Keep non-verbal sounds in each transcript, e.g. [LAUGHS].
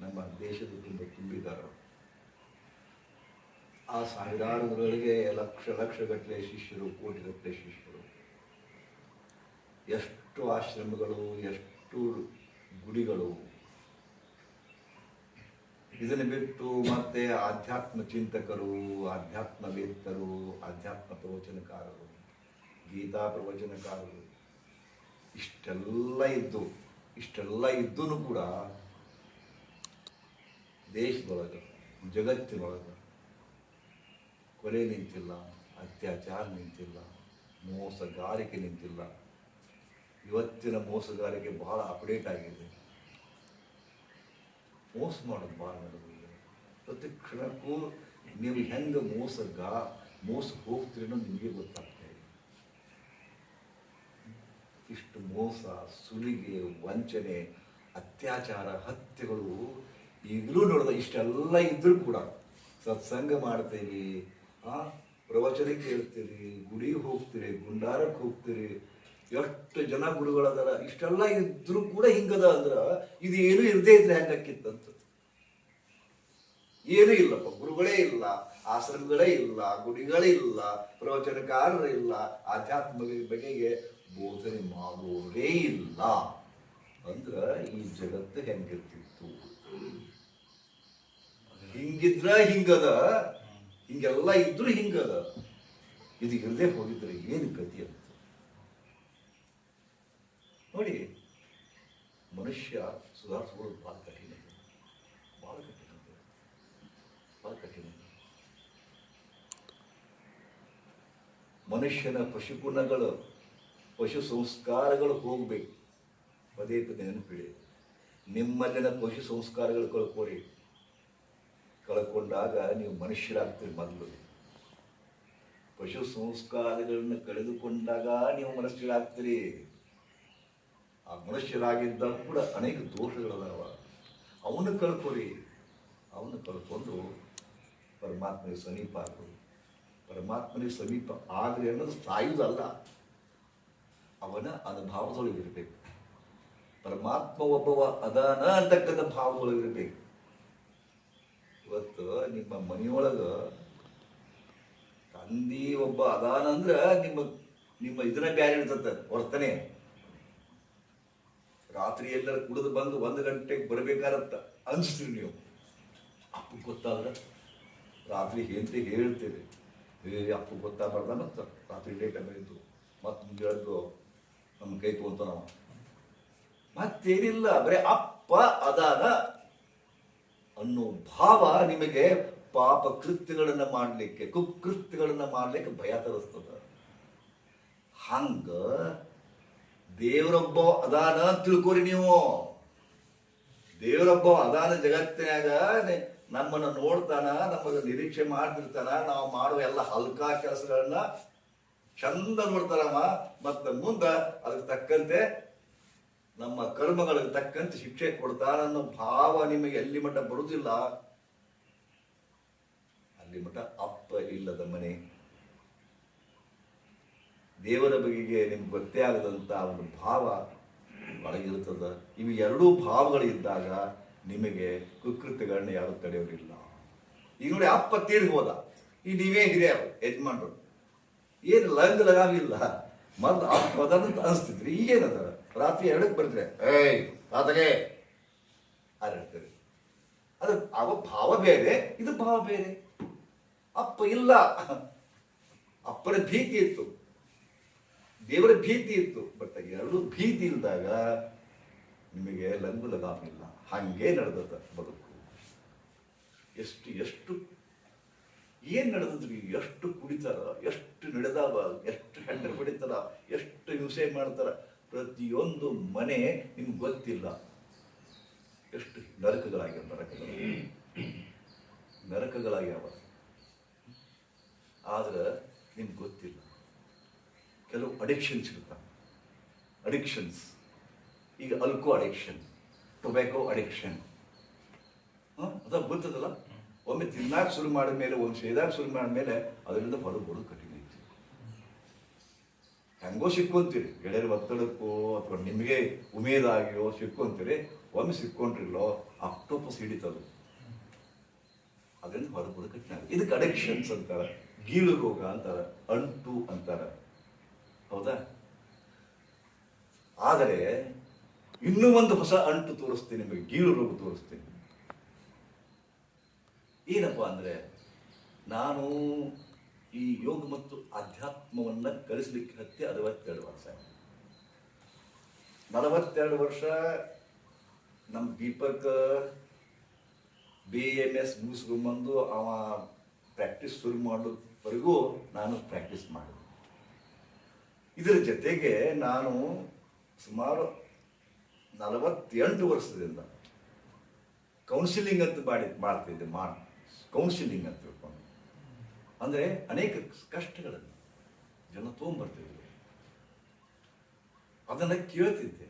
ನಮ್ಮ ದೇಶದ ತುಂಬ ತುಂಬಿದ್ದಾರೆ. ಆ ಸಾವಿರಾರು ಗುರುಗಳಿಗೆ ಲಕ್ಷ ಲಕ್ಷ ಗಟ್ಟಲೆ ಶಿಷ್ಯರು, ಕೋಟಿಗಟ್ಟಲೆ ಶಿಷ್ಯರು. ಎಷ್ಟು ಆಶ್ರಮಗಳು, ಎಷ್ಟು ಗುಡಿಗಳು. ಇದನ್ನು ಬಿಟ್ಟು ಮತ್ತೆ ಆಧ್ಯಾತ್ಮ ಚಿಂತಕರು, ಆಧ್ಯಾತ್ಮವೇತ್ತರು, ಆಧ್ಯಾತ್ಮ ಪ್ರವಚನಕಾರರು, ಗೀತಾ ಪ್ರವಚನಕಾರರು, ಇಷ್ಟೆಲ್ಲ ಇದ್ದು, ಇಷ್ಟೆಲ್ಲ ಇದ್ದೂ ಕೂಡ ದೇಶದೊಳಗೆ, ಜಗತ್ತಿನೊಳಗೆ ಕೊಲೆ ನಿಂತಿಲ್ಲ, ಅತ್ಯಾಚಾರ ನಿಂತಿಲ್ಲ, ಮೋಸಗಾರಿಕೆ ನಿಂತಿಲ್ಲ. ಇವತ್ತಿನ ಮೋಸಗಾರಿಕೆ ಬಹಳ ಅಪ್ಡೇಟ್ ಆಗಿದೆ. ಮೋಸ ಮಾಡೋದು ಭಾಳ ನಡೆದಿದೆ. ಪ್ರತಿ ಕ್ಷಣಕ್ಕೂ ನೀವು ಹೆಂಗೆ ಮೋಸಗ, ಮೋಸ ಹೋಗ್ತೀರಿ ಅನ್ನೋದು ನಿಮಗೆ ಗೊತ್ತಾಗ್ತಾ ಇದೆ. ಇಷ್ಟು ಮೋಸ, ಸುಲಿಗೆ, ವಂಚನೆ, ಅತ್ಯಾಚಾರ, ಹತ್ಯೆಗಳು ಈಗಲೂ ನೋಡಿದ ಇಷ್ಟೆಲ್ಲ ಇದ್ರೂ ಕೂಡ ಸತ್ಸಂಗ ಮಾಡ್ತೀವಿ ಆ, ಪ್ರವಚನ ಕೇಳ್ತೀರಿ ಗುಡಿಗೆ ಹೋಗ್ತೀರಿ, ಗುಂಡಾರಕ್ಕೆ ಹೋಗ್ತೀರಿ, ಎಷ್ಟು ಜನ ಗುರುಗಳದಾರ ಇಷ್ಟೆಲ್ಲ ಇದ್ರೂ ಕೂಡ ಹಿಂಗದ ಅಂದ್ರೆ ಇದು ಏನು ಇರದೇ ಇದ್ರೆ ಹೆಂಗಕ್ಕಿತ್ತಂತ ಏನೂ ಇಲ್ಲಪ್ಪ, ಗುರುಗಳೇ ಇಲ್ಲ, ಆಶ್ರಮಗಳೇ ಇಲ್ಲ, ಗುಡಿಗಳೇ ಇಲ್ಲ, ಪ್ರವಚನಕಾರರು ಇಲ್ಲ ಆಧ್ಯಾತ್ಮ ಬಗೆಗೆ ಬೋಧನೆ ಮಾಡೋರೇ ಇಲ್ಲ. ಅಂದ್ರೆ ಈ ಜಗತ್ತು ಹೆಂಗಿರ್ತಿತ್ತು ಹಿಂಗಿದ್ರ ಹಿಂಗದ ಹಿಂಗೆಲ್ಲ ಇದ್ರೂ ಹಿಂಗದ ಇದು ಇರದೆ ಹೋಗಿದ್ರೆ ಏನು ಗತಿ ಅಂತ ನೋಡಿ, ಮನುಷ್ಯ ಸುಧಾರಿಸ್ಕೊಳ್ಳೋದು ಭಾಳ ಕಠಿಣ. ಭಾಳ ಕಠಿಣ. ಭಾಳ ಕಠಿಣ. ಮನುಷ್ಯನ ಪಶುಗುಣಗಳು ಪಶು ಸಂಸ್ಕಾರಗಳು ಹೋಗ್ಬೇಕು ಪದೇ ಪದೇ ನೆನಪಿಡಿ ನಿಮ್ಮಲ್ಲಿನ ಪಶು ಸಂಸ್ಕಾರಗಳು ಕಳ್ಕೊರಿ ಕಳ್ಕೊಂಡಾಗ ನೀವು ಮನುಷ್ಯರಾಗ್ತೀರಿ ಮೊದಲು. ಪಶು ಸಂಸ್ಕಾರಗಳನ್ನು ಕಳೆದುಕೊಂಡಾಗ ನೀವು ಮನುಷ್ಯರಾಗ್ತೀರಿ. ಆ ಮನುಷ್ಯರಾಗಿದ್ದಾಗ ಕೂಡ ಅನೇಕ ದೋಷಗಳದಾವ. ಅವನು ಕಳ್ಕೊರಿ. ಅವನು ಕಳ್ಕೊಂಡು ಪರಮಾತ್ಮನಿಗೆ ಸಮೀಪ ಆಗ್ಬೋದು ಪರಮಾತ್ಮನಿಗೆ ಸಮೀಪ ಆಗ್ರಿ ಅನ್ನೋದು ಸಾಯುವುದಲ್ಲ. ಅವನ ಅನುಭಾವದೊಳಗಿರ್ಬೇಕು. ಪರಮಾತ್ಮ ಒಬ್ಬವ ಅದನ ಅಂತಕ್ಕಂಥ ಭಾವದೊಳಗಿರ್ಬೇಕು. ಇವತ್ತು ನಿಮ್ಮ ಮನೆಯೊಳಗ ತಂದಿ ಒಬ್ಬ ಅದಾನಂದ್ರ ನಿಮ್ಮ ನಿಮ್ಮ ಇದನ್ನ ಬ್ಯಾರೆ ಇರ್ತದ ವರ್ತನೆ. ರಾತ್ರಿ ಎಲ್ಲರೂ ಕುಡಿದು ಬಂದು ಒಂದು ಗಂಟೆಗೆ ಬರ್ಬೇಕಾರತ್ತ ಅನ್ಸ್ತೀರಿ ನೀವು. ಅಪ್ಪ ಗೊತ್ತಾದ್ರೆ? ರಾತ್ರಿ ಹೆಂಡತಿ ಹೇಳ್ತೀರಿ ಏ, ಅಪ್ಪ ಗೊತ್ತಾಗಬಾರ್ದ ಮತ್ತ? ರಾತ್ರಿ ಲೇಟ್ ಆಗಿದ್ದು ಮತ್ತೆ ಮುಂಜಾದ್ದು ನಮ್ಮ ಕೈ ತೊಗೊಂತ ನಾವು ಮತ್ತೇನಿಲ್ಲ, ಬರೀ ಅಪ್ಪ ಅದಾನ ಅನ್ನೋ ಭಾವ ನಿಮಗೆ ಪಾಪ ಕೃತ್ಯಗಳನ್ನ ಮಾಡಲಿಕ್ಕೆ ಕುಕೃತ್ಯಗಳನ್ನ ಮಾಡಲಿಕ್ಕೆ ಭಯ ತರಿಸ್ತದ. ಹಂಗ ದೇವರೊಬ್ಬ ಅದಾನ ತಿಳ್ಕೊರಿ ನೀವು. ದೇವರೊಬ್ಬ ಅದಾನ ಜಗತ್ತಿನಾಗ ನಮ್ಮನ್ನ ನೋಡ್ತಾನ, ನಮ್ಮನ್ನ ನಿರೀಕ್ಷೆ ಮಾಡ್ತಿರ್ತಾನ, ನಾವು ಮಾಡುವ ಎಲ್ಲ ಹಲ್ಕಾ ಕೆಲಸಗಳನ್ನ ಚಂದ ನೋಡ್ತಾರಮ್ಮ ಮತ್ತೆ ಮುಂದ ಅದಕ್ಕೆ ತಕ್ಕಂತೆ ನಮ್ಮ ಕರ್ಮಗಳಿಗೆ ತಕ್ಕಂತೆ ಶಿಕ್ಷೆ ಕೊಡ್ತಾನನ್ನೋ ಭಾವ ನಿಮಗೆ ಎಲ್ಲಿ ಮಟ್ಟ ಬರುವುದಿಲ್ಲ ಅಲ್ಲಿ ಮಟ್ಟ ಅಪ್ಪ ಇಲ್ಲದ ಮನೆ. ದೇವರ ಬಗೆಗೆ ನಿಮ್ಗೆ ಗೊತ್ತೇ ಆಗದಂತ ಒಂದು ಭಾವ ಒಳಗಿರುತ್ತದ ಇವು ಎರಡೂ ಭಾವಗಳಿದ್ದಾಗ ನಿಮಗೆ ಕುಕೃತ್ಯಗಳನ್ನ ಯಾರು ತಡೆಯೋರಿಲ್ಲ ಈಗ ನೋಡಿ ಅಪ್ಪ ತೀರಿ ಹೋದ. ಈ ನೀವೇ ಹಿರಿಯರು, ಯಜಮಾನ್ರು. ಏನು ಲಂಗ್ ಲಗಾವಿಲ್ಲ. ಮತ್ತೆ ಅಪ್ಪದ ಅನಿಸ್ತಿದ್ರಿ. ಈಗೇನದ? ರಾತ್ರಿ ಎರಡಕ್ಕೆ ಬರ್ತಾರೆ ಏಯ್ ರಾತ್ರಿಗೆ ಹೇಳ್ತಾರೆ? ಅದು ಅವ ಭಾವ ಬೇರೆ, ಇದು ಭಾವ ಬೇರೆ. ಅಪ್ಪ ಇಲ್ಲ. ಅಪ್ಪನ ಭೀತಿ ಇತ್ತು. ದೇವರ ಭೀತಿ ಇತ್ತು. ಬಟ್ ಎರಡು ಭೀತಿ ಇಲ್ದಾಗ ನಿಮಗೆ ಲಂಗು ಲಗಾಮ್ ಇಲ್ಲ. ಹಂಗೆ ನಡೆದದ ಬದುಕು. ಎಷ್ಟು ಎಷ್ಟು, ಏನ್ ನಡೆದ್ರಿ ಎಷ್ಟು ಕುಡಿತಾರ ಎಷ್ಟು ನಡೆದಾವ? ಎಷ್ಟು ಹೆಂಡರು ಹೊಡಿತಾರ? ಎಷ್ಟು ಹಿಂಸೆ ಮಾಡ್ತಾರ? ಪ್ರತಿಯೊಂದು ಮನೆ ನಿಮ್ಗೆ ಗೊತ್ತಿಲ್ಲ. ಎಷ್ಟು ನರಕಗಳಾಗ್ಯಾವ ನರಕಗಳು. ನರಕಗಳಾಗ್ಯಾವ. ಆದ್ರೆ ನಿಮ್ಗೆ ಗೊತ್ತಿಲ್ಲ. ಕೆಲವು ಅಡಿಕ್ಷನ್ಸ್ ಇರ್ತಾವೆ. ಅಡಿಕ್ಷನ್ಸ್ ಈಗ ಅಲ್ಕೋ ಅಡಿಕ್ಷನ್ ಟೊಬ್ಯಾಕೋ ಅಡಿಕ್ಷನ್ ಅದ ಗೊತ್ತದಲ್ಲ? ಒಮ್ಮೆ ತಿನ್ನಾಕ ಶುರು ಮಾಡಿದ ಮೇಲೆ ಒಮ್ಮೆ ಸೇದಾಕ ಶುರು ಮಾಡಿದ ಮೇಲೆ ಅದರಿಂದ ಹೊರಗೆ ಹೆಂಗೋ ಸಿಕ್ಕೊಂತೀರಿ ಗೆಳೆಯರ ಒತ್ತಡಕ್ಕೋ ಅಥವಾ ನಿಮಗೆ ಉಮೇದಾಗಿಯೋ ಸಿಕ್ಕೊಂತೀರಿ ಒಮ್ಮೆ ಸಿಕ್ಕೊಂಡ್ರಿಲ್ಲೋ ಅಕ್ಟೋಪಸ್ ಹಿಡಿತದು ಅದರಿಂದ ಆಗುತ್ತೆ. ಇದಕ್ಕೆ ಅಡಿಕ್ಷನ್ಸ್ ಅಂತಾರೆ. ಗೀಳು ರೋಗ ಅಂತಾರೆ. ಅಂಟು ಅಂತಾರೆ. ಹೌದಾ? ಆದರೆ, ಇನ್ನೂ ಒಂದು ಹೊಸ ಅಂಟು ತೋರಿಸ್ತೀನಿ ನಿಮಗೆ. ಗೀಳು ರೋಗ ತೋರಿಸ್ತೀನಿ. ಏನಪ್ಪ ಅಂದ್ರೆ, ನಾನು ಈ ಯೋಗ ಮತ್ತು ಅಧ್ಯಾತ್ಮವನ್ನು ಕಲಿಸಲಿಕ್ಕೆ ಹತ್ತಿ ಅರವತ್ತೆರಡು ವರ್ಷ ನಲವತ್ತೆರಡು ವರ್ಷ ನಮ್ಮ ದೀಪಕ್ ಬಿ ಎಂ ಎಸ್ ಮುಗಿಸ್ಕೊಂಬಂದು ಅವ ಪ್ರಾಕ್ಟೀಸ್ ಶುರು ಮಾಡೋವರೆಗೂ ನಾನು ಪ್ರಾಕ್ಟೀಸ್ ಮಾಡಿದೆ. ಇದರ ಜೊತೆಗೆ ನಾನು ಸುಮಾರು ನಲವತ್ತೆಂಟು ವರ್ಷದಿಂದ ಕೌನ್ಸಿಲಿಂಗ್ ಅಂತ ಮಾಡಿ ಮಾಡ್ತಿದ್ದೆ, ಮಾಡಿ ಕೌನ್ಸಿಲಿಂಗ್ ಅಂತ ತಿಳ್ಕೊಂಡು. ಅಂದರೆ ಅನೇಕ ಕಷ್ಟಗಳನ್ನು ಜನ ತೊಗೊಂಬರ್ತಿದ್ರು ಅದನ್ನು ಕೇಳ್ತಿದ್ದೆ.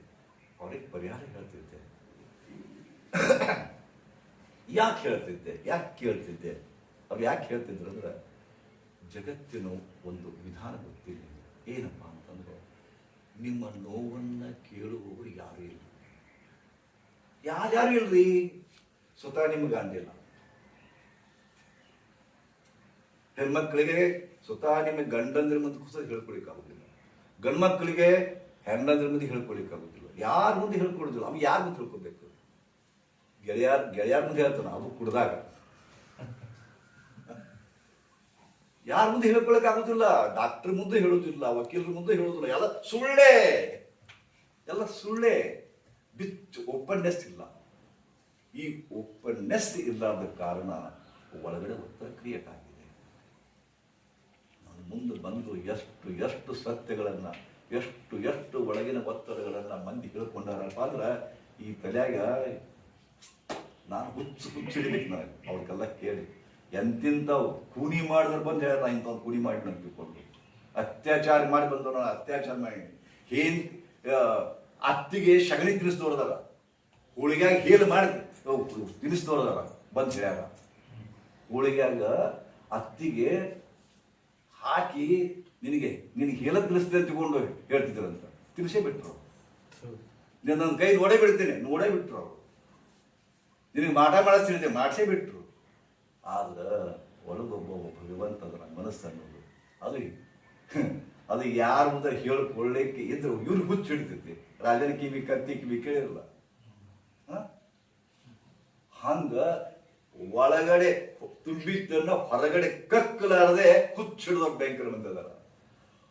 ಅವ್ರಿಗೆ ಪರಿಹಾರ ಹೇಳ್ತಿದ್ದೆ. ಯಾಕೆ ಹೇಳ್ತಿದ್ದೆ? ಯಾಕೆ ಕೇಳ್ತಿದ್ದೆ? ಅವ್ರು ಯಾಕೆ ಹೇಳ್ತಿದ್ರು ಅಂದ್ರೆ, ಜಗತ್ತಿನ ಒಂದು ವಿಧಾನ ಗೊತ್ತಿಲ್ಲ. ಏನಪ್ಪ ಅಂತಂದ್ರೆ, ನಿಮ್ಮ ನೋವನ್ನ ಕೇಳುವವರು ಯಾರು ಇಲ್ಲ. ಯಾರ್ಯಾರು ಇಲ್ರಿ? ಸ್ವತಃ ನಿಮ್ಗೆ ಅಂದಿಲ್ಲ ಹೆಣ್ಮಕ್ಳಿಗೆ ಸ್ವತಃ ನಿಮ್ಮ ಗಂಡಂದ್ರ ಮುಂದೆ ಕುಸ ಹೇಳ್ಕೊಳಿಕ್ಕಾಗುದಿಲ್ಲ ಗಂಡ್ಮಕ್ಳಿಗೆ ಹೆಣ್ಣಂದ್ರ ಮುಂದೆ ಹೇಳ್ಕೊಳಿಕ್ಕಾಗುದಿಲ್ಲ ಯಾರ ಮುಂದೆ ಹೇಳ್ಕೊಡುದಿಲ್ಲ ಅವ್ ಯಾರ ಮುಂದೆ ತಿಳ್ಕೊಬೇಕು? ಗೆಳೆಯಾರ್, ಗೆಳೆಯಾರ ಮುಂದೆ ಹೇಳ್ತಾನ ಅವು ಕುಡ್ದಾಗ. ಯಾರ ಮುಂದೆ ಹೇಳ್ಕೊಳಕ್ ಆಗುದಿಲ್ಲ ಡಾಕ್ಟರ್ ಮುಂದೆ ಹೇಳುದಿಲ್ಲ, ವಕೀಲರ ಮುಂದೆ ಹೇಳುದಿಲ್ಲ, ಎಲ್ಲ ಸುಳ್ಳೇ. ಎಲ್ಲ ಸುಳ್ಳೇ. ಬಿಚ್ಚು ಓಪನ್ನೆಸ್ ಇಲ್ಲ. ಈ ಓಪನ್ನೆಸ್ ಇಲ್ಲದ ಕಾರಣ ಒಳಗಡೆ ಒತ್ತಡ ಕ್ರಿಯೇಟ್ ಆಗಿದೆ. ಮುಂದೆ ಬಂದು ಎಷ್ಟು ಎಷ್ಟು ಸತ್ಯಗಳನ್ನು, ಎಷ್ಟು ಎಷ್ಟು ಒಳಗಿನ ಒತ್ತಡಗಳನ್ನ ಮಂದಿ ಹೇಳ್ಕೊಂಡಾರಪ್ಪ ಅಂದ್ರೆ ಈ ತಲೆಯಾಗ ನಾನು ಹುಚ್ಚು ಹುಚ್ಚಿಡಿಬೇಕು ನನಗೆ ಅವ್ರಿಗೆಲ್ಲ ಕೇಳಿ. ಎಂತಿಂಥವು ಕೂನಿ ಮಾಡಿದ್ರೆ ಬಂದು ಹೇಳ ನಾ ಇಂಥವ್ನು ಕೂನಿ ಮಾಡಿ ನಾನು ತಿಳ್ಕೊಂಡು ಅತ್ಯಾಚಾರ ಮಾಡಿ ಬಂದವ ಅತ್ಯಾಚಾರ ಮಾಡಿ. ಏನ್ ಅತ್ತಿಗೆ ಸಗಣಿ ತಿನ್ನಿಸ್ದವ್ರದಾರ ಹೋಳಿಗ್ಯಾಗ ಹೇಳಿ ಮಾಡಿ ತಿನ್ನಿಸ್ದವ್ರದಾರ ಬಂದು ಹೇಳ್ಯಾರ. ಹೋಳಿಗ್ಯಾಗ ಅತ್ತಿಗೆ ಹಾಕಿ ನಿನಗೆ ನಿನಗೆ ಹೇಳ ತಿಳಿಸ್ತೇನೆ ತಗೊಂಡು ಹೇಳ್ತಿದ್ರಂತ. ತಿಳಿಸೇ ಬಿಟ್ರು ನೀನು ನನ್ನ ಕೈ ನೋಡೇ ಬಿಡ್ತೇನೆ ನೋಡೇ ಬಿಟ್ರು ಅವರು. ನಿನಗೆ ಮಾಟ ಮಾಡಿಸ್ತಿದ್ದೆ ಮಾಡಿಸೇ ಬಿಟ್ರು. ಆದ್ರೆ ಒಳಗೊಬ್ಬ ಮನಸ್ಸು ಮನಸ್ಸನ್ನೋದು ಅದು ಅದು ಯಾರ ಮುಂದೆ ಹೇಳ್ಕೊಳ್ಳಿಕ್ಕೆ ಇದ್ರು ಇವ್ರು ಹುಚ್ಚು ಹಿಡಿತೈತಿ. ರಾಜನ ಕಿವಿ ಕತ್ತಿ ಕಿವಿ ಕೇಳಿರಲ್ಲ? ಹಂಗ ಒಳಗಡೆ ತುಂಬಿದ್ದನ್ನ ಹೊರಗಡೆ ಕಕ್ಕಲಾರದೆ ಹುಚ್ಚಿಡ್ದ ಬ್ಯಾಂಕರ್ ಬಂದಿದಾರ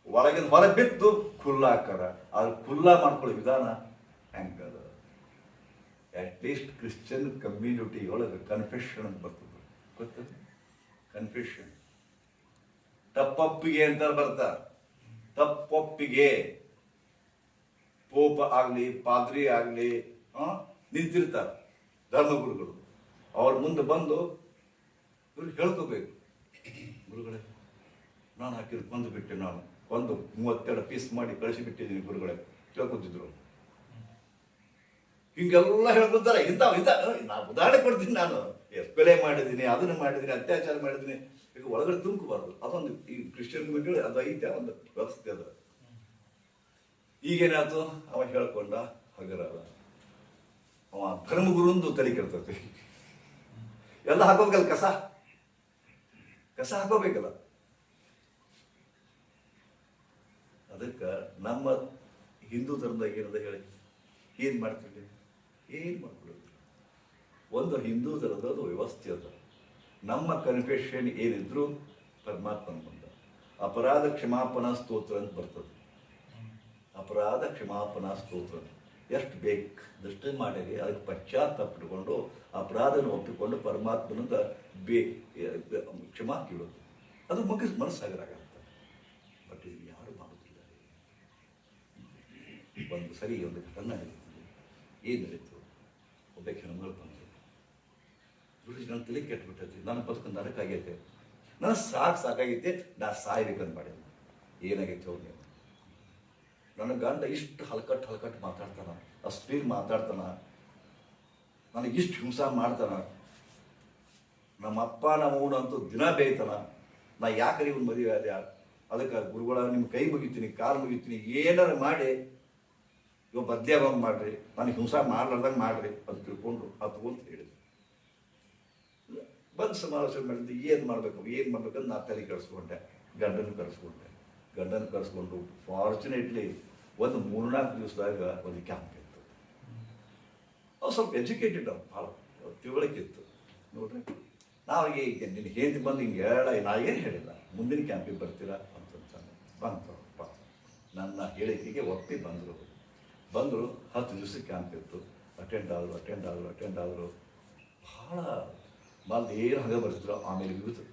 ಒಳಗಿನ ಹೊರ ಬಿತ್ತು ಖುಲ್ಲ ಹಾಕಾರ ಅದು ಖುಲ್ಲ ಮಾಡ್ಕೊಳ್ಳೋ ವಿಧಾನ ಹೆಂಗದ. ಅಟ್ ಲೀಸ್ಟ್ ಕ್ರಿಶ್ಚಿಯನ್ ಕಮ್ಯುನಿಟಿ ಒಳಗೆ ಕನ್ಫೆಷನ್ ಅಂತ ಬರ್ತದೆ. ಗೊತ್ತದ? ಕನ್ಫೆಷನ್ ತಪ್ಪೊಪ್ಪಿಗೆ ಅಂತ ಬರ್ತಾರ ತಪ್ಪೊಪ್ಪಿಗೆ. ಪೋಪ ಆಗಲಿ, ಪಾದ್ರಿ ಆಗಲಿ ನಿಂತಿರ್ತಾರ ಧರ್ಮಗುರುಗಳು. ಅವ್ರ ಮುಂದೆ ಬಂದು ಇವ್ರು ಹೇಳ್ಕೋಬೇಕು. ಗುರುಗಳೇ, ನಾನು ಹಾಕಿದ್ರು ಕೊಂದು ಬಿಟ್ಟೆ ನಾನು. ಒಂದು, ಮೂವತ್ತೆರಡು ಪೀಸ್ ಮಾಡಿ ಕಳಿಸಿ ಬಿಟ್ಟಿದ್ದೀನಿ ಗುರುಗಳೇ. ಕೇಳ್ಕೊತಿದ್ರು. ಹಿಂಗೆಲ್ಲ ಹೇಳ್ಕೊತಾರೆ ಇಂಥ ಇಂಥ ನಾನು ಉದಾಹರಣೆ ಕೊಡ್ತೀನಿ ನಾನು. ಎಸ್ಪೆಲೆ ಮಾಡಿದ್ದೀನಿ, ಅದನ್ನು ಮಾಡಿದ್ದೀನಿ, ಅತ್ಯಾಚಾರ ಮಾಡಿದ್ದೀನಿ. ಈಗ ಒಳಗಡೆ ತುಂಬಬಾರ್ದು ಅದೊಂದು, ಈ ಕ್ರಿಶ್ಚಿಯನ್ ಮಕ್ಕಳು ಅದು ಐತೆ, ಒಂದು ವ್ಯವಸ್ಥೆ ಅದ. ಈಗೇನಾಯ್ತು? ಅವ ಹೇಳ್ಕೊಂಡ ಹಗರಲ್ಲ ಅವ ಧರ್ಮಗುರುಂದು ತಲೆ ಕೆಡ್ತೈತಿ ಎಲ್ಲ ಹಾಕೋದ್ಗಲ್ ಕಸ ಕಸ ಹಾಕೋಬೇಕಲ್ಲ. ಅದಕ್ಕೆ ನಮ್ಮ ಹಿಂದೂ ಧರ್ಮದಾಗ ಏನದ ಹೇಳಿ? ಏನು ಮಾಡ್ತೀವಿ ಏನು ಮಾಡ್ಕೊಳ್ಳೋದು ಒಂದು ಹಿಂದೂ ಧರ್ಮದ ವ್ಯವಸ್ಥೆ ಅದ. ನಮ್ಮ ಕನ್ಫೆಷನ್ ಏನಿದ್ರು ಪರಮಾತ್ಮನ ಬಂದ ಅಪರಾಧ ಕ್ಷಮಾಪನಾ ಸ್ತೋತ್ರ ಅಂತ ಬರ್ತದೆ. ಅಪರಾಧ ಕ್ಷಮಾಪನಾ ಸ್ತೋತ್ರ ಎಷ್ಟು ಬೇಕು ದೃಷ್ಟಿ ಮಾಡಿರಿ. ಅದಕ್ಕೆ ಪಶ್ಚಾತ್ತಾಪಿಟ್ಕೊಂಡು ಅಪರಾಧನ ಒಪ್ಪಿಕೊಂಡು ಪರಮಾತ್ಮನಿಂದ ಬೇ ಕ್ಷಮಾ ಕೇಳೋದು. ಅದು ಮುಗಿಸ್ ಮನಸ್ಸಾಗಲಾಗತ್ತೆ ಬಟ್ ಇದು ಯಾರು ಮಾಡುತ್ತಿಲ್ಲ ಒಂದು ಸರಿ ಒಂದು ಘಟನೆ ನಡೀತದೆ ಏನು ನಡೀತು ಒಬ್ಬ ಹೆಣ್ಮಗಳು ಬಂದರು ಗುರುಜಿ, ನನ್ನ ತಲೆ ಕೆಟ್ಟುಬಿಟ್ಟೈತಿ ನನ್ನ ಬದುಕು ನನಕ್ಕಾಗೈತೆ ನನ್ನ ಸಾಕು ಸಾಕಾಗೈತೆ, ನಾ ಸಾಯ್ಬೇಕಂತ ಮಾಡಿದ್ದೆ ಏನಾಗೈತೆ ಅವ್ರು ನೀವು ನನ್ನ ಗಂಡ ಇಷ್ಟು ಹಲ್ಕಟ್ಟು ಹಲ್ಕಟ್ಟು ಮಾತಾಡ್ತಾನ ಅಷ್ಟು ಮಾತಾಡ್ತಾನ ನನಗೆ ಇಷ್ಟು ಹಿಂಸಾ ಮಾಡ್ತಾನ. ನಮ್ಮ ಅಪ್ಪ ನಮ್ಮ ಅಂತೂ ದಿನ ಬೇಯ್ತಾನ. ನಾ ಯಾಕೆ ಇವ್ನ ಮದುವೆ ಆದ? ಅದಕ್ಕೆ ಗುರುಗಳ ನಿಮ್ಮ ಕೈ ಮುಗಿತೀನಿ, ಕಾಲು ಮುಗಿತೀನಿ, ಏನಾರು ಮಾಡಿ, ಇವ ಬದ್ಲಿಯಾಗ ಮಾಡ್ರಿ ನನಗೆ ಹಿಂಸ ಮಾಡ್ಲಾರ್ದಂಗೆ ಮಾಡ್ರಿ ಅದು ತಿಳ್ಕೊಂಡು ಹತ್ಕೊಂತ ಹೇಳಿದ್ರು ಬಂದು ಸಮಾಲೋಚನೆ ಮಾಡಿದ್ದು, ಏನು ಮಾಡಬೇಕು, ಏನು ಮಾಡ್ಬೇಕಂತ ನಾ ತಲೆ ಕಳ್ಸ್ಕೊಂಡೆ ಗಂಡನ ಕರೆಸ್ಕೊಂಡೆ. ಗಂಡನ ಕರೆಸ್ಕೊಂಡು ಫಾರ್ಚುನೇಟ್ಲಿ ಒಂದು ಮೂರ್ನಾಲ್ಕು ದಿವಸದಾಗ ಒಂದು ಕ್ಯಾಂಪ್ ಇತ್ತು. ಅವ್ರು ಸ್ವಲ್ಪ ಎಜುಕೇಟೆಡ್ ಅವ್ರು ಭಾಳ ತಿಳುವಳಿಕೆ ಇತ್ತು. ನೋಡ್ರಿ, ನಾವು ಈಗ ನಿನ್ನ ಹೇಳ್ತಿ ಬಂದು ಹಿಂಗೆ ಹೇಳ, ನಾ ಏನು ಹೇಳಿಲ್ಲ. ಮುಂದಿನ ಕ್ಯಾಂಪಿಗೆ ಬರ್ತೀರಾ ಅಂತಂತಾನೆ ಬಂತು ನನ್ನ ಹೇಳಿಕೆಗೆ ಒಪ್ಪಿ ಬಂದರು ಬಂದರು, ಹತ್ತು ದಿವಸ ಕ್ಯಾಂಪ್ ಇತ್ತು. ಅಟೆಂಡ್ ಆದರು ಅಟೆಂಡ್ ಆದರು ಅಟೆಂಡ್ ಆದರು. ಭಾಳ ಮೊದಲು ಏನು ಹಂಗೆ ಬರ್ತಿದ್ರು, ಆಮೇಲೆ ವಿಭೂತಿ,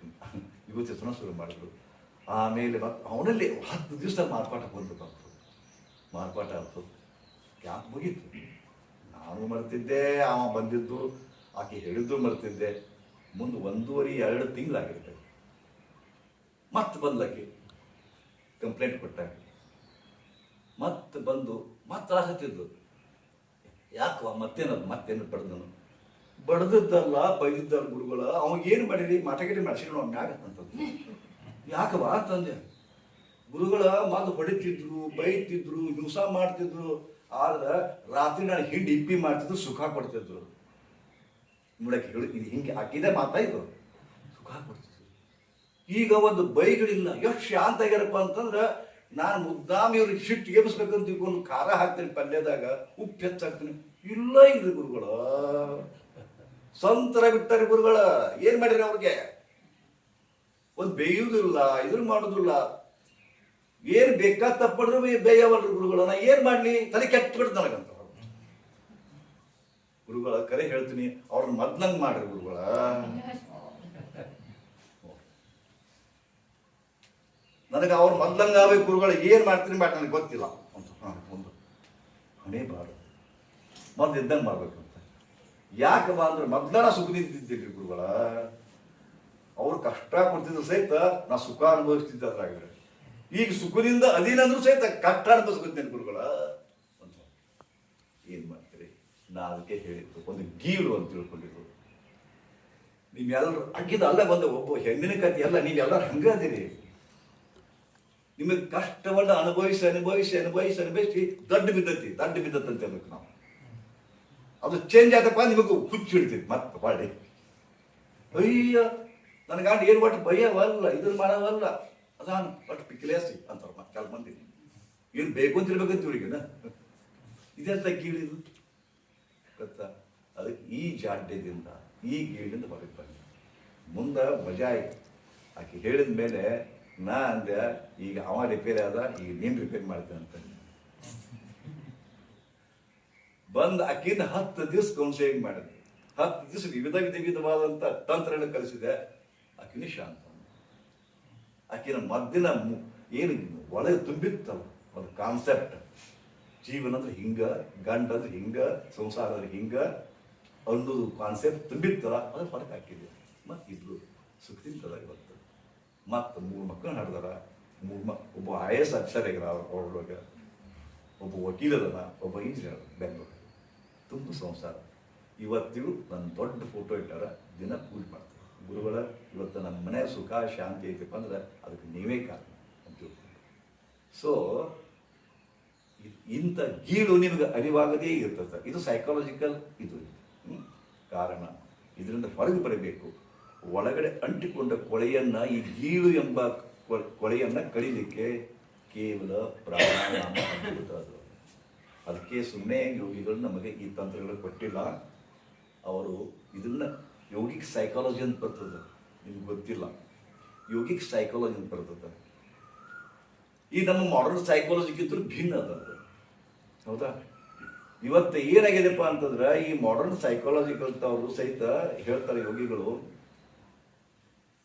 ವಿಭೂತಿತನ ಶುರು ಮಾಡಿದ್ರು. ಆಮೇಲೆ ಮತ್ತೆ ಅವನಲ್ಲಿ ಹತ್ತು ದಿವಸ ಮಾರ್ಪಾಟ ಬಂದು ಬಂತು ಮಾರ್ಪಾಟ ಆಯ್ತು. ಕ್ಯಾಂಪ್ ಮುಗೀತು? ನಾನು ಮರ್ತಿದ್ದೆ, ಅವ ಬಂದಿದ್ದು, ಆಕೆ ಹೇಳಿದ್ದು ಮರ್ತಿದ್ದೆ. ಮುಂದೆ ಒಂದೂವರೆ, ಎರಡು ತಿಂಗಳಾಗಿರುತ್ತೆ. ಮತ್ತೆ ಬಂದಕ್ಕೆ ಕಂಪ್ಲೇಂಟ್ ಕೊಟ್ಟಾಗ. ಮತ್ತೆ ಬಂದು ಮತ್ತೆ ಹತ್ತಿದ್ದು ಯಾಕವ ಮತ್ತೇನದು? ಮತ್ತೇನು ಬಡ್ದನು? ಬಡ್ದದ್ದಲ್ಲ ಬೈದಿದ್ದಲ್ಲ ಗುರುಗಳ, ಅವಾಗ ಏನು ಮಾಡಿರಿ ಮಾಟಗಿರಿ ಮಾಡಿಸಿದ್ರು ಅವ್ನ ಮ್ಯಾಗ ಅಂತಂದು ಯಾಕವ ಅಂತಂದೆ? ಗುರುಗಳ ಮಾತು ಹೊಡಿತಿದ್ರು ಬೈತಿದ್ರು ಹಿಂಸ ಮಾಡ್ತಿದ್ರು. ಆದ್ರೆ ರಾತ್ರಿ ನಾನು ಹಿಂಡಿ ಇಪ್ಪಿ ಮಾಡ್ತಿದ್ರು, ಸುಖ ಕೊಡ್ತಿದ್ರು. ನೋಡಕ್ಕೆ ಹೇಳಿ, ಇದು ಹಿಂಗೆ ಹಾಕಿದೆ ಮಾತಾ ಇದು. ಸುಖ ಕೊಡ್ತಿದ್ರು. ಈಗ ಒಂದು ಬೈಗಳಿಲ್ಲ. ಎಷ್ಟು ಶಾಂತ ಆಗ್ಯಾರಪ್ಪ ಅಂತಂದ್ರೆ ನಾನು ಮುದ್ದಾಮಿ ಇವ್ರಿಗೆ ಸಿಟ್ಟು ಎಬ್ಸ್ಬೇಕಂತ ಒಂದು ಖಾರ ಹಾಕ್ತೀನಿ ಪಲ್ಯದಾಗ, ಉಪ್ಪು ಹೆಚ್ಚಾಕ್ತೀನಿ ಇಲ್ಲ ಇಲ್ರಿ ಗುರುಗಳ. ಸಂತರ ಬಿಟ್ಟಾರೆ ಗುರುಗಳ. ಏನ್ ಮಾಡಿರಿ ಅವ್ರಿಗೆ? ಒಂದು ಬೇಯುವುದಿಲ್ಲ ಇದ್ರ ಮಾಡುದಿಲ್ಲ. ಏನ್ ಬೇಕಾ ತಪ್ಪಡ್ರು ಬೇಯವಲ್ರು ಗುರುಗಳನ್ನ ಏನ್ ಮಾಡ್ಲಿ? ತಲೆ ಕೆಟ್ಟ ಬಿಡ್ತ ನನಗಂತ. ಗುರುಗಳ ಕರೆ ಹೇಳ್ತೀನಿ, ಅವ್ರನ್ನ ಮದ್ನಂಗ್ ಮಾಡ್ರಿ ಗುರುಗಳ. ನನಗೆ ಅವ್ರ ಮೊದ್ಲಂಗ ಆಗ್ಬೇಕು ಗುರುಗಳು, ಏನ್ ಮಾಡ್ತೀನಿ ಮಾಡಿ ನನಗೆ ಗೊತ್ತಿಲ್ಲ. ಅಂತ ಒಂದು. ಹಣೆ ಬಾರ. ಮೊದ್ಲು ಇದ್ದಂಗೆ ಮಾಡ್ಬೇಕು ಅಂತ. ಯಾಕಪ್ಪ ಅಂದ್ರೆ ಮದ್ಲನ ಸುಖ ನಿಂತಿದ್ದೀರಿ ಗುರುಗಳ. ಅವ್ರು ಕಷ್ಟ ಕೊಡ್ತಿದ್ರು ಸಹಿತ ನಾ ಸುಖ ಅನುಭವಿಸ್ತಿದ್ದೆ ಅದ್ರಾಗ. ಈಗ ಸುಖದಿಂದ ಅದೇನಂದ್ರೂ ಸಹಿತ ಕಷ್ಟ ಅನುಭವಿಸ್ಕೊತೀನಿ ಗುರುಗಳ. ಅಂತ ಏನ್ ಮಾಡ್ತೀರಿ? ನಾ ಅದಕ್ಕೆ ಹೇಳಿದ್ದು, ಒಂದು ಗೀಳು ಅಂತ ತಿಳ್ಕೊಂಡಿದ್ರು ನೀವೆಲ್ಲರೂ ಅಗ್ಗಿದ ಅಲ್ಲ ಬಂದ ಒಬ್ಬ ಹೆಣ್ಣಿನ ಕತೆ ಎಲ್ಲ ನೀವೆಲ್ಲರೂ ಹಂಗ ಅದಿರಿ ನಿಮಗೆ ಕಷ್ಟವನ್ನ ಅನುಭವಿಸಿ ಅನುಭವಿಸಿ ಅನುಭವಿಸಿ ಅನುಭವಿಸಿ ದಡ್ಡ ಬಿದ್ದತಿ, ದಡ್ಡ ಬಿದ್ದತ್ ಅಂತ ಹೇಳ್ಬೇಕು ನಾವು. ಅದು ಚೇಂಜ್ ಆದಪ್ಪ ನಿಮಗೆ ಹುಚ್ಚಿಡ್ತೈತಿ ಮತ್ತೆ ಬಾಳಿ. ಅಯ್ಯ, ನನ್ನ ಏನು ಒಟ್ಟು ಭಯವಲ್ಲ ಇದನ್ನ ಮಾಡವಲ್ಲ. ಅದಾನ, ಒಟ್ಟು ಪಿಕ್ಲೇಸಿ ಅಂತಾರೆ ಕೆಲ ಮಂದಿ. ಏನು ಬೇಕು ಅಂತ ಇರ್ಬೇಕಂತ ಇವಳಿಗೆನ ಇದೆಂತ ಗೀಳಿದು ಗೊತ್ತಾ? ಅದಕ್ಕೆ ಈ ಜಾಡ್ಯದಿಂದ, ಈ ಗೀಳಿಂದ ಹೊರಗೆ ಬನ್ನಿ ಮುಂದೆ ಮಜಾ ಆಯ್ತು ಆಕೆ ಹೇಳಿದ ಮೇಲೆ ನಾ ಅಂದೆ, ಈಗ ಅವ ರಿಪೇರಿ ಆದ, ಈಗ ನೀನು ರಿಪೇರಿ ಮಾಡ್ತೇನೆ ಅಂತ ಬಂದು ಆಕಿನ ಹತ್ತು ದಿವಸ ಕೌನ್ಸಿಲಿಂಗ್ ಮಾಡಿದೆ. ಹತ್ತು ದಿವಸ ವಿವಿಧ ವಿಧ ವಿಧವಾದಂಥ ತಂತ್ರಗಳನ್ನು ಕಲಿಸಿದೆ. ಆಕಿನ ಶಾಂತ. ಆಕಿನ ಮದ್ದಿನ ಏನು ಒಳಗೆ ತುಂಬಿತ್ತಲ್ಲ, ಒಂದು ಕಾನ್ಸೆಪ್ಟ್ ಜೀವನ ಅಂದ್ರೆ ಹಿಂಗ, ಗಂಡ ಅಂದ್ರೆ ಹಿಂಗ, ಸಂಸಾರ ಅಂದ್ರೆ ಹಿಂಗ, ಅನ್ನೋದು ಕಾನ್ಸೆಪ್ಟ್ ತುಂಬಿತ್ತಲ್ಲ ಅದು ಹೊರಗೆ ಹಾಕಿದೆ ಮತ್ತೆ ಇಬ್ರು ಸುಖದಿಂದ ಇವತ್ತು ಮತ್ತೆ ಮೂರು ಮಕ್ಕಳು ನಡೆದಾರ. ಮೂರು ಮ, ಒಬ್ಬ ಐ ಎಸ್ ಅಕ್ಷರ ಅವ್ರೊಳಗ ಅವ್ರ ಅವ್ರೊಳಗೆ. ಒಬ್ಬ ವಕೀಲದನ ಒಬ್ಬ ಇಂಜಿನಿಯರ್ ಬೆಂಗಳೂರು. ತುಂಬ ಸಂಸಾರ. ಇವತ್ತಿಗೂ ನನ್ನ ದೊಡ್ಡ ಫೋಟೋ ಇಟ್ಟಾರ, ದಿನ ಪೂಜೆ ಮಾಡ್ತಾರೆ. ಗುರುಗಳ ಇವತ್ತು ನಮ್ಮ ಮನೆ ಸುಖ, ಶಾಂತಿ ಐತಪ್ಪ ಅಂದ್ರೆ ಅದಕ್ಕೆ ನೀವೇ ಕಾರಣ ಅಂತ ತಿಳ್ಕೊಂಡು ಸೊ ಇಂಥ ಗೀಳು ನಿಮಗೆ ಅರಿವಾಗದೇ ಇರ್ತದೆ. ಇದು ಸೈಕಾಲಜಿಕಲ್ ಇದು. ಕಾರಣ. ಇದರಿಂದ ಹೊರಗೆ ಬರಬೇಕು. ಒಳಗಡೆ ಅಂಟಿಕೊಂಡ ಕೊಳೆಯನ್ನ, ಈ ಗೀಳು ಎಂಬ ಕೊಳೆಯನ್ನ ಕಡಿಲಿಕ್ಕೆ ಕೇವಲ ಪ್ರಾಣಾಯಾಮ ಅದು. ಅದಕ್ಕೆ ಸುಮ್ಮನೆ ಯೋಗಿಗಳು ನಮಗೆ ಈ ತಂತ್ರಗಳು ಕೊಟ್ಟಿಲ್ಲ. ಅವರು ಇದನ್ನ ಯೋಗಿಕ್ ಸೈಕಾಲಜಿ ಅಂತ ಬರ್ತದೆ. ನಿಮ್ಗೆ ಗೊತ್ತಿಲ್ಲ. ಯೋಗಿಕ್ ಸೈಕಾಲಜಿ ಅಂತ ಬರ್ತದೆ. ಈ ನಮ್ಮ ಮಾಡರ್ನ್ ಸೈಕಾಲಜಿಗಿಂತಲೂ ಭಿನ್ನ ಅದ. ಹೌದಾ? ಇವತ್ತು ಏನಾಗಿದೆಪ್ಪ ಅಂತಂದ್ರೆ, ಈ ಮಾಡರ್ನ್ ಸೈಕಾಲಜಿ ಕಲ್ತವ್ರು ಸಹಿತ ಹೇಳ್ತಾರೆ ಯೋಗಿಗಳು,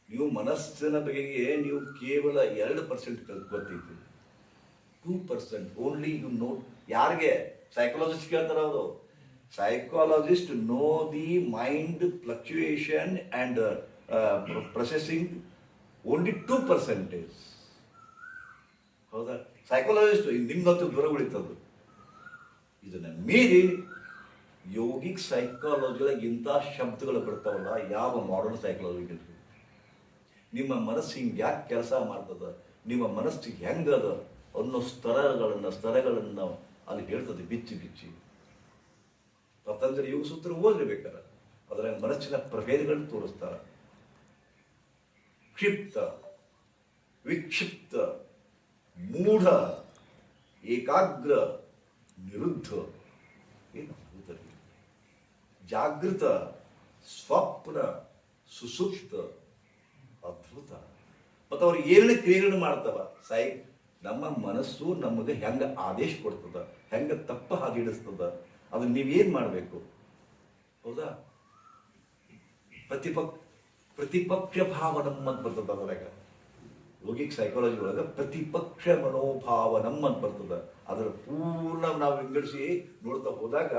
ನೀವು ಮನಸ್ಸಿನ ಬಗೆಗೆ ನೀವು ಕೇವಲ ಎರಡು ಪರ್ಸೆಂಟ್ ಗೊತ್ತೈತಿ. Two percent only you know ಯಾರಿಗೆ? ಸೈಕಾಲಜಿಸ್ಟ್ ಕೇಳ್ತಾರೆ ಅವರು. Psychologist know the mind fluctuation and processing only two percentage ಹೌದಾ? ಸೈಕಾಲಜಿಸ್ಟ್ ನಿಮ್ಗಂತೂ ದೂರ ಉಳಿತದ್ದು. ಇದನ್ನ ಮೀರಿ ಯೋಗಿಕ್ ಸೈಕಾಲಜಿಯೊಳಗೆ ಇಂಥ ಶಬ್ದಗಳು ಬರ್ತಾವಲ್ಲ, ಯಾವ ಮಾಡರ್ನ್ ಸೈಕಾಲಜಿ ನಿಮ್ಮ ಮನಸ್ಸು ಹಿಂಗೆ ಯಾಕೆ ಕೆಲಸ ಮಾಡ್ತದ? ನಿಮ್ಮ ಮನಸ್ಸು ಹೆಂಗದ? ಅನ್ನೋ ಸ್ತರಗಳನ್ನು ಸ್ತರಗಳನ್ನು ಅಲ್ಲಿ ಹೇಳ್ತದೆ, ಬಿಚ್ಚಿ ಬಿಚ್ಚಿ. ಪತಂಜಲಿ ಯೋಗ ಸೂತ್ರ ಓದಲೇಬೇಕಾರ ಅದರ ಮನಸ್ಸಿನ ಪ್ರಭೇದಗಳನ್ನು ತೋರಿಸ್ತಾರ. ಕ್ಷಿಪ್ತ, ವಿಕ್ಷಿಪ್ತ, ಮೂಢ, ಏಕಾಗ್ರ, ನಿರುದ್ಧ. ಏನು ಜಾಗೃತ, ಸ್ವಪ್ನ ಸುಸುಪ್ತ ಅದ್ಭುತ. ಮತ್ತು ಅವ್ರು ಏನೇ ಕ್ರಿಯೆಗಳನ್ನು ಮಾಡ್ತಾವ? ಸಾಯಿ, ನಮ್ಮ ಮನಸ್ಸು ನಮಗೆ ಹೆಂಗೆ ಆದೇಶ ಕೊಡ್ತದ? ಹೆಂಗೆ ತಪ್ಪ ಹಾದಿಡಿಸ್ತದ ಅದನ್ನ ನೀವೇನು ಮಾಡಬೇಕು? ಹೌದಾ? ಪ್ರತಿಪಕ್ ಪ್ರತಿಪಕ್ಷ ಭಾವನಂ ಅಂತ ಬರ್ತದ ಅದ್ರಾಗ ಲೋಗಿಕ್ ಸೈಕಾಲಜಿ ಒಳಗ ಪ್ರತಿಪಕ್ಷ ಮನೋಭಾವನಂ ಅಂತ ಬರ್ತದ. ಅದರ ಪೂರ್ಣ ನಾವು ವಿಂಗಡಿಸಿ ನೋಡ್ತಾ ಹೋದಾಗ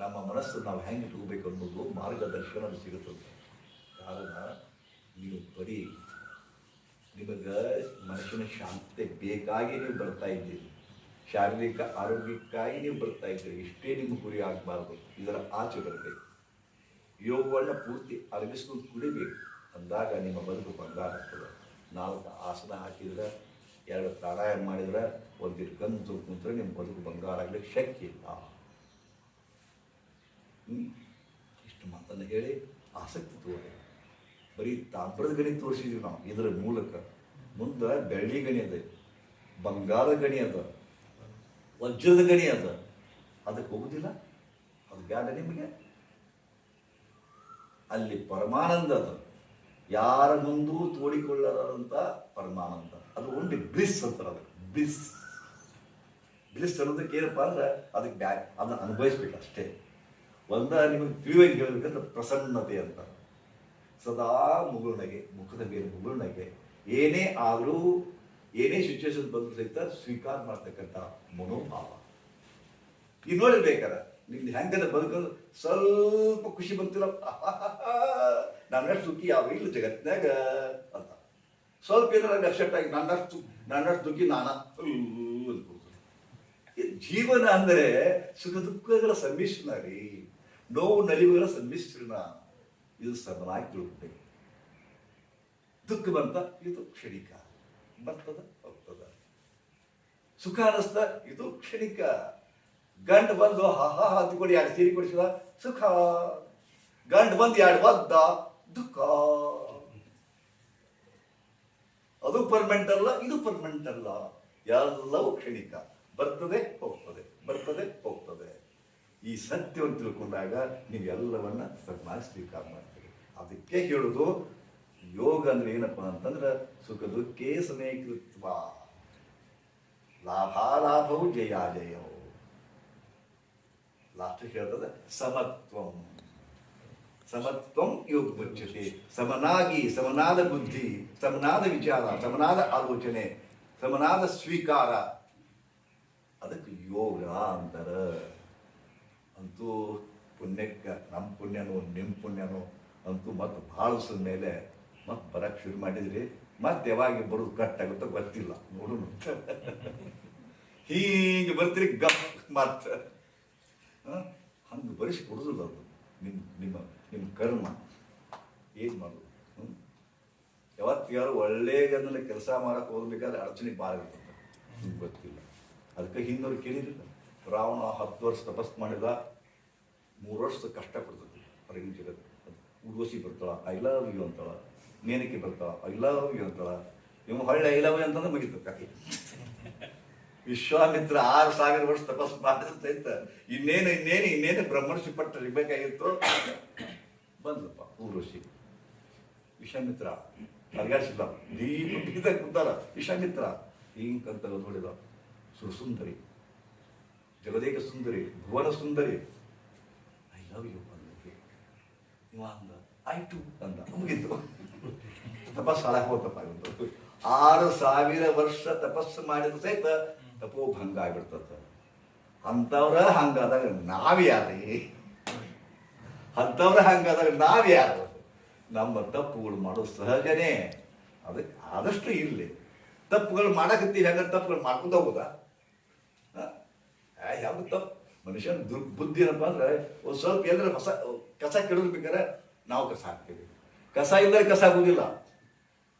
ನಮ್ಮ ಮನಸ್ಸು ನಾವು ಹೆಂಗೆ ತಗೋಬೇಕು ಅನ್ನೋದು ಮಾರ್ಗದರ್ಶನ ಸಿಗುತ್ತದೆ. ಕಾರಣ ನೀವು ಬರೀ ನಿಮಗೆ ಮನಸ್ಸಿನ ಶಾಂತಿ ಬೇಕಾಗಿ ನೀವು ಬರ್ತಾ ಇದ್ದೀರಿ. ಶಾರೀರಿಕ, ಆರೋಗ್ಯಕ್ಕಾಗಿ ನೀವು ಬರ್ತಾ ಇದ್ದೀರಿ. ಇಷ್ಟೇ ನಿಮ್ಮ ಗುರಿ ಆಗಬಾರ್ದು. ಇದರ ಆಚೆ ಬರಬೇಕು. ಯೋಗವನ್ನು ಪೂರ್ತಿ ಅರಗಿಸ್ಕೊಂಡು ಕುಡಿಬೇಕು. ಅಂದಾಗ ನಿಮ್ಮ ಬದುಕು ಬಂಗಾರ ಆಗ್ತದೆ. ನಾಲ್ಕು ಆಸನ ಹಾಕಿದ್ರೆ, ಎರಡು ಪ್ರಾಣಾಯಾಮ ಮಾಡಿದ್ರೆ, ಒಂದು ಕಂತು ಕುಂತ್ರೆ ನಿಮ್ಮ ಬದುಕು ಬಂಗಾರ ಆಗ್ಲಿಕ್ಕೆ ಶಕ್ತಿ ಇಲ್ಲ? ಇಷ್ಟು ಮಾತನ್ನು ಹೇಳಿ ಆಸಕ್ತಿ ತೋರಿ. ಬರೀ ತಾಮ್ರದ ಗಣಿ ತೋರಿಸಿದ್ವಿ ನಾವು. ಇದರ ಮೂಲಕ ಮುಂದೆ ಬೆಳ್ಳಿ ಗಣಿ ಅದ. ಬಂಗಾರದ ಗಣಿ ಅದ. ವಜ್ರದ ಗಣಿ ಅದು. ಅದಕ್ಕೆ ಹೋಗುದಿಲ್ಲ. ಅದು ಬೇಡ ನಿಮಗೆ. ಅಲ್ಲಿ ಪರಮಾನಂದ ಅದು ಯಾರ ಮುಂದೂ ತೋಡಿಕೊಳ್ಳದಂತ ಪರಮಾನಂದ. ಅದು ಒಂದು ಬ್ಲಿಸ್ ಅಂತಾರೆ ಅದು. ಬ್ಲಿಸ್ ಬ್ಲಿಸ್ ಅನ್ನೋದಕ್ಕೆ ಏನಪ್ಪ ಅಂದ್ರೆ ಅದಕ್ಕೆ ಬ್ಯಾ ಅದನ್ನ ಅನುಭವಿಸ್ಬೇಕು ಅಷ್ಟೇ. ಒಂದ ನಿಮಗೆ ತಿಳಿವಾಗಿ ಹೇಳಬೇಕಂದ್ರೆ ಪ್ರಸನ್ನತೆ ಅಂತ. ಸದಾ ಮುಗುಳ್ನಗೆ, ಮುಖದ ಮೇಲೆ ಮುಗುಳ್ನಗೆ ಏನೇ ಆದರೂ ಏನೇ ಸಿಚುವೇಶನ್ ಬಂದರೂ ಸಹಿತ ಸ್ವೀಕಾರ ಮಾಡ್ತಕ್ಕಂಥ ಮನೋಭಾವ. ಈ ನೋಡಿರ್ಬೇಕಾರ ನಿಮ್ದು ಹೆಂಗದ ಬದುಕಲು ಸ್ವಲ್ಪ ಖುಷಿ ಬಂತಿಲ್ಲ. [LAUGHS] ನನ್ನಷ್ಟು ಸುಖಿ ಯಾವ ಇಲ್ಲ ಜಗತ್ತಿನಾಗ ಅಂತ. ಸ್ವಲ್ಪ ಏನಾರ ಅಪ್ಸೆಟ್ ಆಗಿ ನನ್ನಷ್ಟು ನನ್ನಷ್ಟು ದುಃಖಿ, ನಾನ ಜೀವನ ಅಂದರೆ ಸುಖ ದುಃಖಗಳ ಸಮ್ಮಿಶ್ರಣ ರೀ. ನೋವು, ನಲಿವುಗಳ ಸಮ್ಮಿಶ್ರಣ. ಇದು ಸಮನಾಗಿ ತಿಳ್ಕೊಬೇಕು. ದುಃಖ ಬಂತ, ಇದು ಕ್ಷಣಿಕ. ಬರ್ತದ, ಹೋಗ್ತದ. ಸುಖ ಅನಿಸ್ತ ಇದು ಕ್ಷಣಿಕ. ಗಂಡ ಬಂದು ಹಾ ಹಾ ಹತ್ಕೊಡಿ ಎರಡು ಸೀರೆ ಕೊಡಿಸಿದ ಸುಖ. ಗಂಡ ಬಂದು ಎರಡು ಒದ್ದ ದುಃಖ. ಅದು ಪರ್ಮನೆಂಟ್ ಅಲ್ಲ, ಇದು ಪರ್ಮನೆಂಟ್ ಅಲ್ಲ. ಎಲ್ಲವೂ ಕ್ಷಣಿಕ. ಬರ್ತದೆ, ಹೋಗ್ತದೆ. ಬರ್ತದೆ, ಹೋಗ್ತದೆ. ಈ ಸತ್ಯವನ್ನು ತಿಳ್ಕೊಂಡಾಗ ನೀವು ಎಲ್ಲವನ್ನ ಸತ್ಯವಾಗಿ ಸ್ವೀಕಾರ ಮಾಡ್ತೀರಿ ಅದಕ್ಕೆ ಹೇಳುದು ಯೋಗ ಅಂದ್ರೆ ಏನಪ್ಪ ಅಂತಂದ್ರೆ ಸುಖ ದುಃಖೇ ಸಮೀಕೃತ್ವ. ಲಾಭಾಲಾಭವು ಜಯಾಜಯವು ಲಾಸ್ಟ್ ಹೇಳ್ತದೆ, ಸಮತ್ವಂ. ಸಮತ್ವಂ ಯೋಗ ಮುಚ್ಚತೆ ಸಮನಾಗಿ, ಸಮನಾದ ಬುದ್ಧಿ, ಸಮನಾದ ವಿಚಾರ, ಸಮನಾದ ಆಲೋಚನೆ, ಸಮನಾದ ಸ್ವೀಕಾರ. ಅದಕ್ಕೆ ಯೋಗ ಅಂತಾರ. ಅಂತೂ ಪುಣ್ಯಕ್ಕೆ ನಮ್ಮ ಪುಣ್ಯನೋ ನಿಮ್ಮ ಪುಣ್ಯನೋ ಅಂತೂ ಮತ್ತು ಭಾಳ ಮೇಲೆ ಮತ್ತೆ ಬರಕ್ಕೆ ಶುರು ಮಾಡಿದ್ರಿ ಮತ್ತೆ ಯಾವಾಗ ಬರೋದು ಕಟ್ ಆಗುತ್ತೋ ಗೊತ್ತಿಲ್ಲ. ನೋಡೋಣ ಹೀಗೆ ಬರ್ತೀರಿ ಗಪ್ ಮತ್ತೆ ಹಂಗೆ ಬರಿಸಿ ಕೊಡೋದಿಲ್ಲ ಅದು. ನಿಮ್ಮ ನಿಮ್ಮ ನಿಮ್ಮ ಕರ್ಮ. ಏನು ಮಾಡೋದು? ಯಾವತ್ತು ಯಾರು ಒಳ್ಳೆ ಕೆಲಸ ಮಾಡಕ್ಕೆ ಹೋಗ್ಬೇಕಾದ್ರೆ ಅಡಚಣೆ ಭಾಳ ಇರ್ತದೆ. ನಿಮ್ಗೆ ಗೊತ್ತಿಲ್ಲ. ಅದಕ್ಕೆ ಹಿಂದವ್ರು ಕೇಳಿರಲಿಲ್ಲ ರಾವಣ ಹತ್ತು ವರ್ಷ ತಪಸ್ ಮಾಡಿದ, ಮೂರು ವರ್ಷ ಕಷ್ಟ ಕೊಡ್ತದೆ ಹೊರಗಿನ ಜಗತ್ತು ಉರ್ವಶಿ ಬರ್ತಾಳ ಐ ಲವ್ ಯು ಅಂತಾಳ. ಮೇನಕ್ಕೆ ಬರ್ತಾವ? ಐ ಲವ್ ಯು ಅಂತಾಳ. ಇವ್ ಹೊಳ್ಳೆ ಐ ಲವ್ ಅಂತಂದ್ರೆ ಮುಗಿತು ಕಥೆ. ವಿಶ್ವಾಮಿತ್ರ ಆರು ಸಾವಿರ ವರ್ಷ ತಪಸ್ ಮಾಡಿದ್ರೆ ಸಹಿತ ಇನ್ನೇನು ಇನ್ನೇನು ಇನ್ನೇನು ಬ್ರಹ್ಮರ್ಷಿ ಪಟ್ಟ ಇರ್ಬೇಕಾಗಿತ್ತು ಬಂದಪ್ಪ ಊರ್ವಶಿ. ವಿಶ್ವಾಮಿತ್ರ ಅರ್ಗಾಡ್ಸಿಲ್ಲ ದೀಪ ಕೂತಾರ ವಿಶ್ವಾಮಿತ್ರ, ಹಿಂಗ್ ಅಂತ ನೋಡಿದ ಸುರಸುಂದರಿ. ಜಗದೇಕ ಸುಂದರಿ, ಭುವನ ಸುಂದರಿ. ಐ ಲವ್ ಯು ಅಂದ್ರೆ ಇವ ಅಂದ ಆಯ್ತು ಅಂತ ಮುಗಿತು. [LAUGHS] ತಪಸ್ಸು ಹಾಳಾಗಿ ಹೋತಪ್ಪ ಇವತ್ತು. ಆರು ಸಾವಿರ ವರ್ಷ ತಪಸ್ಸು ಮಾಡಿದ ಸಹಿತ ತಪೋ ಭಂಗ ಆಗಿಬಿಡ್ತದ. ಅಂಥವ್ರ ಹಂಗಾದಾಗ ನಾವು ಯಾರಿ ಅಂಥವ್ರ ಹಂಗಾದಾಗ ನಾವು ಯಾರು? ನಮ್ಮ ತಪ್ಪುಗಳು ಮಾಡೋ ಸಹಜನೇ. ಅದಕ್ಕೆ ಆದಷ್ಟು ಇರಲಿ. ತಪ್ಪುಗಳು ಮಾಡಕತ್ತೀವಿ ಹೆಂಗ ತಪ್ಪುಗಳು ಮಾಡ್ಕೊಂಡು ಹೋಗುದಾ? ಯಾವ ತಪ್ಪು? ಮನುಷ್ಯನ ದುರ್ಬುದ್ಧಿ ಏನಪ್ಪ ಅಂದ್ರೆ ಒಂದು ಸ್ವಲ್ಪ ಎಲ್ಲರ ಹೊಸ, ಕಸ ಕೆಡರ್ಬೇಕಾರೆ ನಾವು ಕಸ ಹಾಕ್ತೀವಿ. ಕಸ ಇಲ್ಲದ್ರೆ ಕಸ ಆಗುದಿಲ್ಲ.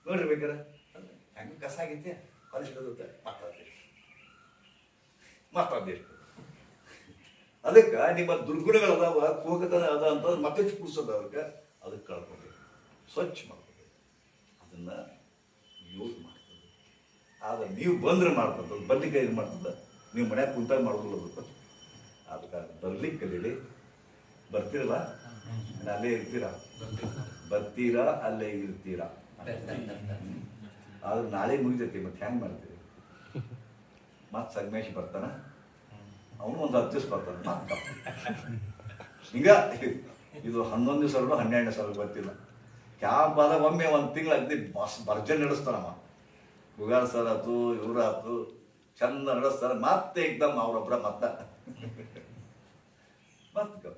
ನೋಡ್ರಿ ಬೇಕಾರೆ. ಹೆಂಗೆ ಕಸ ಆಗೈತೆ? ಹೊಲಿಸಿಡುತ್ತೆ ಮಾತಾಡ್ತೀವಿ ಅದಕ್ಕೆ ನಿಮ್ಮ ದುರ್ಗುಣಗಳು ಅದಾವ ಕೋಕತನ ಅದ ಅಂತ ಮತ್ತೆ ಕುಡಿಸೋದು ಅದಕ್ಕೆ. ಅದಕ್ಕೆ ಕಳ್ಕೊಬೇಕು. ಸ್ವಚ್ಛ ಮಾಡ್ಕೋಬೇಕು. ಅದನ್ನ ಯೂಸ್ ಮಾಡ್ತದೆ ಆದ್ರೆ ನೀವು ಬಂದ್ರೆ ಮಾಡ್ತದ ಬರ್ಲಿಕ್ಕೆ ಏನು ಮಾಡ್ತದ, ನೀವು ಮನ್ಯಾಗ ಕುಂತಾಗ ಮಾಡೋದಿಲ್ಲ ಅದು ಅದಕ್ಕೆ ಬರ್ಲಿಕ್ಕೆ ಕಲೀಲಿ. ಬರ್ತೀರಲ್ಲ? ಅಲ್ಲೇ ಇರ್ತೀರಾ? ಬರ್ತೀರಾ, ಅಲ್ಲೇ ಇರ್ತೀರಾ? ಆದ್ರೆ ನಾಳೆ ಮುಗಿತೈತಿ, ಮತ್ತೆ ಹ್ಯಾಂಗ್ ಮಾಡ್ತೀರಿ? ಮತ್ ಸಗ್ಮೇಶ್ ಬರ್ತಾನ? ಅವನು ಒಂದು ಹತ್ತು ದಿವಸ ಬರ್ತಾನ. ಈಗ ಇದು ಹನ್ನೊಂದು ಸಾವಿರ ಹನ್ನೆರಡು ಸಾವಿರ ಬರ್ತಿಲ್ಲ ಕ್ಯಾಬ್ ಆದಾಗ ಒಮ್ಮೆ ಒಂದು ತಿಂಗಳು ಅಗ್ದಿ ಬಸ್ ಭರ್ಜನ್ ನಡೆಸ್ತಾನಮ್ಮ ಹುಗಾರ್ ಸರ್ ಆತು, ಇವ್ರ ಆತು, ಚಂದ ನಡೆಸ್ತಾರೆ. ಮತ್ತೆ ಏಕ್ದಮ್ ಅವ್ರೊಬ್ಬರ ಮತ್ತ. ಮತ್ತೆ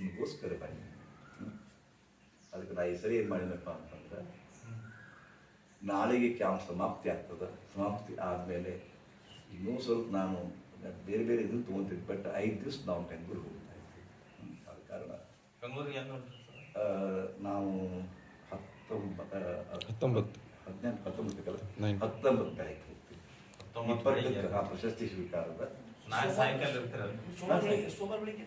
ನಿಮಗೋಸ್ಕರ ಬನ್ನಿ ಅದಕ್ಕೆ ನಾ ಈ ಸರಿ ಏನು ಮಾಡಿದಪ್ಪ ಅಂತಂದ್ರೆ ನಾಳೆಗೆ ಕ್ಯಾಂಪ್ ಸಮಾಪ್ತಿ ಆಗ್ತದೆ. ಸಮಾಪ್ತಿ ಆದಮೇಲೆ ಇನ್ನೂ ಸ್ವಲ್ಪ ನಾನು ಬೇರೆ ಬೇರೆ ಇದನ್ನು ತೊಗೊಂತೀನಿ ಬಟ್ ಐದು ದಿವಸ ನಾವು ಬೆಂಗಳೂರಿಗೆ ಹೋಗ್ತಾ ಇದ್ದೀವಿ. ಆದ ಕಾರಣ. ನಾವು ಹತ್ತೊಂಬತ್ತು. ಹತ್ತೊಂಬತ್ತು. ಹದಿನೆಂಟು ಹತ್ತೊಂಬತ್ತಕ್ಕಲ್ಲ. ಹತ್ತೊಂಬತ್ತು ತಾರೀಕು ಹೋಗ್ತೀವಿ ಹತ್ತೊಂಬತ್ತು ಪ್ರಶಸ್ತಿ ಸ್ವೀಕಾರದ. ನಾಳೆ ಸಾಯಂಕಾಲ ಇರ್ತೀರಲ್ಲ ಸೋಮವಾರ ಬೆಳಿಗ್ಗೆ- ಸೋಮವಾರ ಬೆಳಿಗ್ಗೆ.